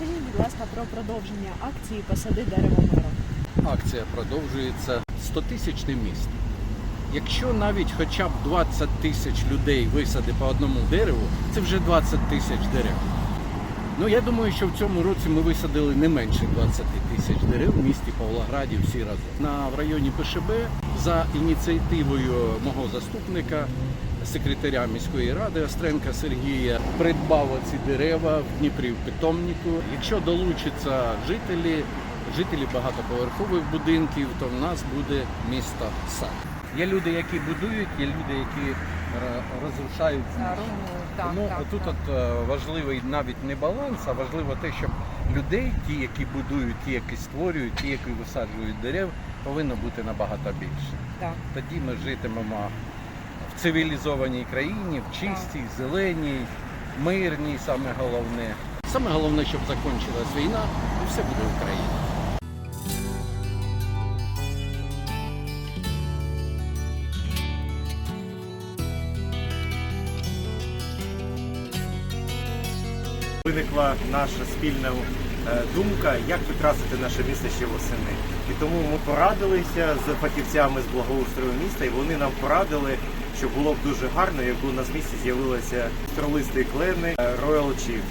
будь ласка, про продовження акції Посади дерево миром. Акція продовжується 100 тисячне місто. Якщо навіть хоча б 20 тисяч людей висади по одному дереву, це вже 20 тисяч дерев. Ну я думаю, що в цьому році ми висадили не менше 20 тисяч дерев в місті Павлограді всі разом. На в районі ПШБ за ініціативою мого заступника, секретаря міської ради Остренка Сергія, придбав оці дерева в Дніпрі в питомнику. Якщо долучаться жителі, жителі багатоповерхових будинків, то в нас буде місто сад. Є люди, які будують, є люди, які е, розрушають. Так, Тому так, тут так. от е, важливий навіть не баланс, а важливо те, щоб людей, ті, які будують, ті, які створюють, ті, які висаджують дерев, повинно бути набагато більше. Так. Тоді ми житимемо в цивілізованій країні, в чистій, зеленій, мирній, саме головне. Саме головне, щоб закінчилась війна, і все буде Україна. Виникла наша спільна думка, як прикрасити наше місто ще восени. І тому ми порадилися з фахівцями з благоустрою міста, і вони нам порадили, що було б дуже гарно, якби у нас в місті з'явилися стролисті клени е, Royal Chief.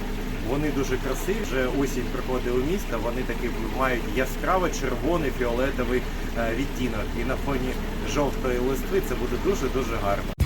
Вони дуже красиві. Вже осінь приходить у місто. Вони таки мають яскраво червоний фіолетовий е, відтінок. І на фоні жовтої листви це буде дуже дуже гарно.